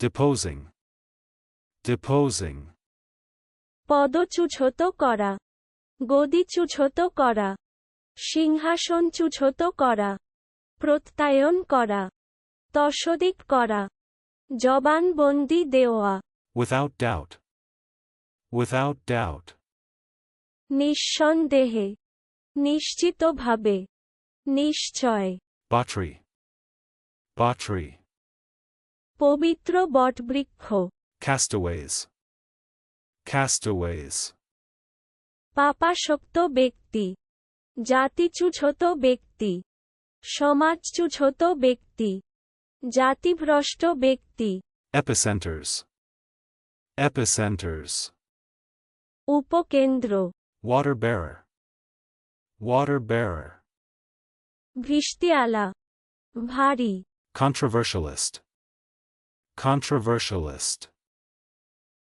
deposing, deposing, পদচ্যুত করা। গদিচ্যুত করা। সিংহাসনচ্যুত করা। প্রত্যায়ন করা। তসদিক করা। জবানবন্দি দেওয়া। Without doubt, without doubt, নিঃসন্দেহে। নিশ্চিতভাবে। নিশ্চয়। Battery, battery, পবিত্র বটবৃক্ষ castaways, castaways, পাপাসক্ত ব্যক্তি জাতিচ্যুত ব্যক্তি সমাজচ্যুত ব্যক্তি জাতিভ্রষ্ট ব্যক্তি epicenters, epicenters, উপকেন্দ্র water bearer, water bearer, ভিস্তিয়ালা ভারী controversialist, controversialist,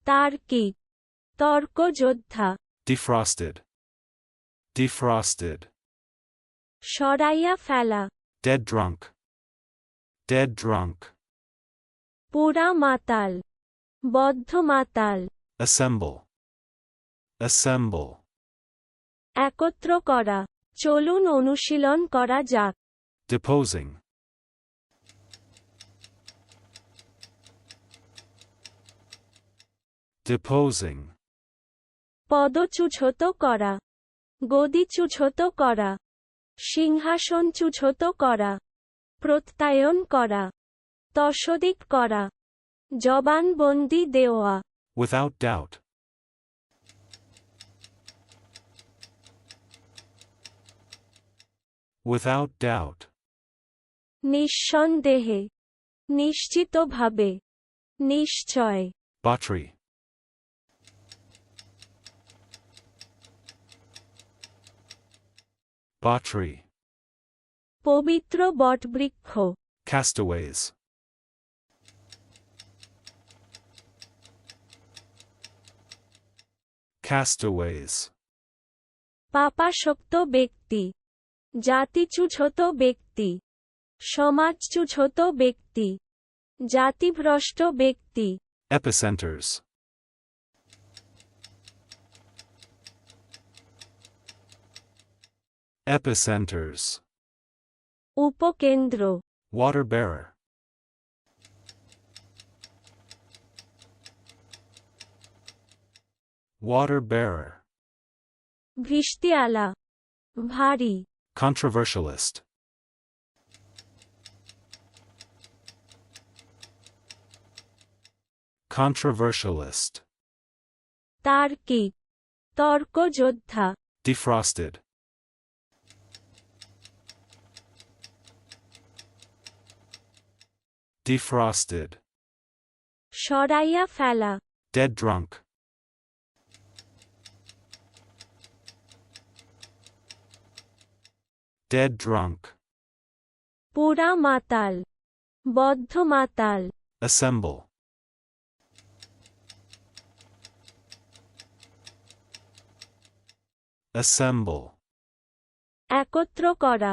তার্কিক তর্কযোদ্ধা defrosted, defrosted, সরাইয়া ফেলা dead drunk, dead drunk, পুরা মাতাল বদ্ধ মাতাল assemble, assemble, একত্র করা চলুন অনুশীলন করা যাক deposing, deposing, পদচ্যুত করা। গদিচ্যুত করা। সিংহাসনচ্যুত করা। প্রত্যয়ন করা। তসদিক করা। জবানবন্দি দেওয়া। Without doubt, without doubt, নিঃসন্দেহে। নিশ্চিতভাবে। নিশ্চয়। Battery, battery, পবিত্র বটবৃক্ষ। Castaways, castaways, পাপাসক্ত ব্যক্তি। জাতিচ্যুত ব্যক্তি। সমাজচ্যুত ব্যক্তি। জাতিভ্রষ্ট ব্যক্তি। Epicenters, epicenters, উপকেন্দ্র water bearer, water bearer, ভিস্তিয়ালা ভারী controversialist, controversialist, তার্কিক তর্কযোদ্ধা defrosted, defrosted, সরাইয়া ফেলা dead drunk, dead drunk, পুরা মাতাল বদ্ধ মাতাল assemble, assemble, একত্র করা